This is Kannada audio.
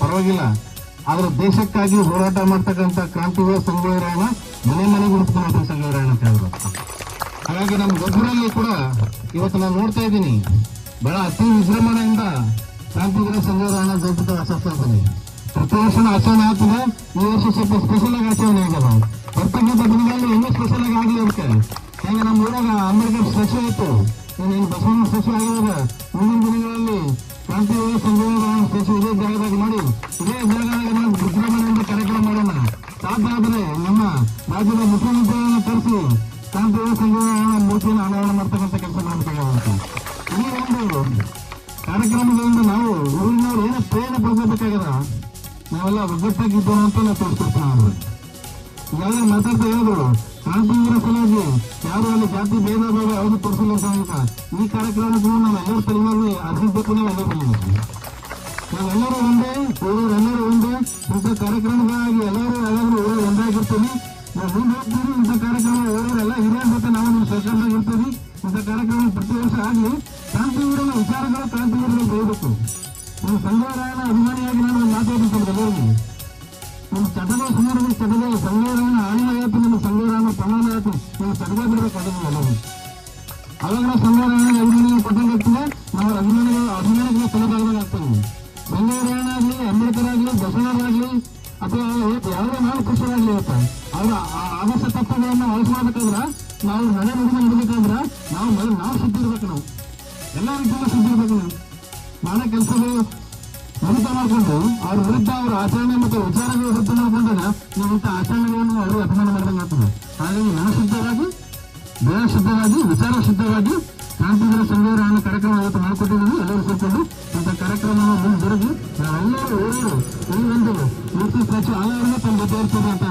ಪರವಾಗಿಲ್ಲ. ಆದ್ರೆ ದೇಶಕ್ಕಾಗಿ ಹೋರಾಟ ಮಾಡ್ತಕ್ಕಂಥ ಕ್ರಾಂತಿಗಳ ಸಂಗೊಳ್ಳಿರಾಯಣ ಮನೆ ಮನೆಗೂ ಸಂಗೊಳ್ಳಿರಾಯಣ ಅಂತ ಹೇಳಿದ್ರು ಹಾಗಾಗಿ ನಮ್ಮ ಒಬ್ಬರಲ್ಲಿ ಕೂಡ ಇವತ್ತು ನಾನು ನೋಡ್ತಾ ಇದ್ದೀನಿ. ಬಹಳ ಅತಿ ವಿಜೃಂಭಣೆಯಿಂದ ಶಾಂತಿಗಿರ ಸಂಗೊಳ್ಳಿರಾಯಣ ಜಯಂತಿ ಆಚರಿಸ್ತಾ ಇದ್ದೀನಿ ಪ್ರತಿ ವರ್ಷ ಆಚರಣೆ ಆಗ್ತದೆ. ಈ ವರ್ಷ ಸ್ವಲ್ಪ ಸ್ಪೆಷಲ್ ಆಗಿ ಆಚರಣೆ ಆಗಿದೆ. ಬರ್ತಕ್ಕಂಥ ದಿನಗಳಲ್ಲಿ ಇನ್ನೂ ಸ್ಪೆಷಲ್ ಆಗಿ ಆಗಲಿ ಇರುತ್ತೆ. ಹೆಂಗೆ ನಮ್ಮ ಊರಾಗ ಅಂಬೇಡ್ಕರ್ ಸ್ಪೆಷಲ್ ಇತ್ತು. ಏನು ಬಸವಣ್ಣ ಸ್ಟ್ಯಾಚ್ಯೂ ಆಗಿರೋದು ಮುಂದಿನ ದಿನಗಳಲ್ಲಿ ಕ್ರಾಂತಿಗಳ ಸಂಗೊಳ್ಳಿರಾಯಣ ಸ್ಪೆಷಲ್ ಇದೇ ಜಾಗದಾಗ ಮಾಡಿ ಇದೇ ಜಾಗದಾಗ ನಾವು ವಿಜೃಂಭಣೆಯಿಂದ ಕಾರ್ಯಕ್ರಮ ಮಾಡೋಣ. ಸಾಧ್ಯ ಆದರೆ ನಮ್ಮ ರಾಜ್ಯದ ಮುಖ್ಯಮಂತ್ರಿಗಳನ್ನು ಕರೆಸಿ ಕ್ರಾಂತಿಗಳ ಸಂಗೊಳ್ಳಿರಾಯಣ ಮೂರ್ತಿಯನ್ನು ಅನಾವರಣ ಮಾಡ್ತಕ್ಕಂಥ ಕೆಲಸ ಮಾಡಬೇಕಾಗುತ್ತೆ ಈ ಒಂದು ಕಾರ್ಯಕ್ರಮಗಳಿಂದ ನಾವು ಊರಿನವ್ರು ಏನೋ ಪ್ರೇರಣೆ ಪಡ್ಕೋಬೇಕಾಗದ ನಾವೆಲ್ಲ ಒಗ್ಗಟ್ಟಾಗಿದ್ದೇವೆ ಅಂತ ನಾವು ತೋರಿಸ್ಕೊಡ್ತೀವಿ ನಾವು. ಈಗಾಗಲೇ ಮಾತಾಡ್ತಾ ಹೇಳಿದ್ರು ಕ್ರಾಂತಿವೀರ ಸಲುವಾಗಿ ಯಾರು ಅಲ್ಲಿ ಜಾತಿ ಭೇದ ಭಾವ ಯಾವುದು ತೋರಿಸಿಲ್ಲ ಅಂತ ಈ ಕಾರ್ಯಕ್ರಮಕ್ಕೂ ನಾವು ಎಲ್ಲರ ತಲೆಮಾರಲ್ಲಿ ಅರ್ಹಿಸಬೇಕು ನಾವು ಎಲ್ಲರೂ ನಾವೆಲ್ಲರೂ ಒಂದೇ ಊರವರೆಲ್ಲರೂ ಒಂದೇ, ಇಂಥ ಕಾರ್ಯಕ್ರಮಗಳಾಗಿ ಎಲ್ಲರೂ ಎಲ್ಲರೂ ಊರು ಒಂದಾಗಿರ್ತೀವಿ. ನಾವು ಮುಂದೆ ಮಾತಾಡ್ತೀನಿ ಎಲ್ಲರಿಗೂ ನಮ್ಮ ಚಟದ ಸುಮಾರು ಚಟದ ಸಂಘರಾಯಣ ಆಳಿನ ಆಯ್ತು ನಮ್ಮ ಸಂಘರಾಯಣ ಪ್ರಮಾಣ ಆಯ್ತು ನೀವು ಚಟದ ಬಿಡಬೇಕು ಅದನ್ನು ಎಲ್ಲರೂ ಅವಾಗ ನಾವು ಸಂಘರಾಯಣ ಅಭಿಮಾನಿಗಳು ಕೊಟ್ಟಂಗೆ ಆಗ್ತದೆ ನಾವು ಅಭಿಮಾನಿಗಳು ಅಭಿಮಾನಿಗಳ ತಲೆಭಾಗದಾಗ ಆಗ್ತದೆ ಸಂಘರಾಯಣ ಆಗಲಿ ಅಂಬೇಡ್ಕರ್ ಆಗಲಿ ಬಸವಣ್ಣರಾಗಲಿ ಅಥವಾ ಯಾವುದೇ ನಾವು ಪುರುಷರಾಗಲಿ ಇವತ್ತು ಅವರ ಆದರ್ಶ ತತ್ವಗಳನ್ನು ಅಳಿಸ್ಬೇಕಾದ್ರೆ ನಾವು ನಡೆ ನುಡಿದು ನಡಬೇಕಾದ್ರೆ ಎಲ್ಲ ಇರ್ಬೇಕು ನಾವು ಮಾಡೋ ಕೆಲಸಗಳು ನಡೀತಾ ಮಾಡಿಕೊಂಡು ಅವ್ರ ವಿರುದ್ಧ ಅವರ ಆಚರಣೆ ಮತ್ತು ವಿಚಾರಗಳು ವಿರುದ್ಧ ಮಾಡಿಕೊಂಡಾಗ ನಾವು ಇಂಥ ಆಚರಣೆಗಳನ್ನು ಅವರು ಅಭಿಮಾನ ಮಾಡಿದಂಗೆ ಆಗ್ತದೆ. ಹಾಗಾಗಿ ಮನ ಶುದ್ಧವಾಗಿ ದೇಹ ಶುದ್ಧವಾಗಿ ವಿಚಾರ ಶುದ್ಧವಾಗಿ ಕ್ರಾಂತಿವೀರ ಸಂವಿಧಾನ ಕಾರ್ಯಕ್ರಮ ಇವತ್ತು ಮಾಡಿಕೊಟ್ಟಿದ್ದೀವಿ. ಎಲ್ಲರೂ ಸೇರಿಕೊಂಡು ಇಂಥ ಕಾರ್ಯಕ್ರಮವನ್ನು ಮುಂದೆ ಜರುಗಿ ನಾವೆಲ್ಲರೂ ಎಲ್ಲರೂ ಈ ಒಂದು ಮೂರ್ತಿ ಸ್ಟ್ಯಾಚು ಆಯಾರನ್ನ ತಮ್ಮ ಇರ್ತದೆ ಅಂತ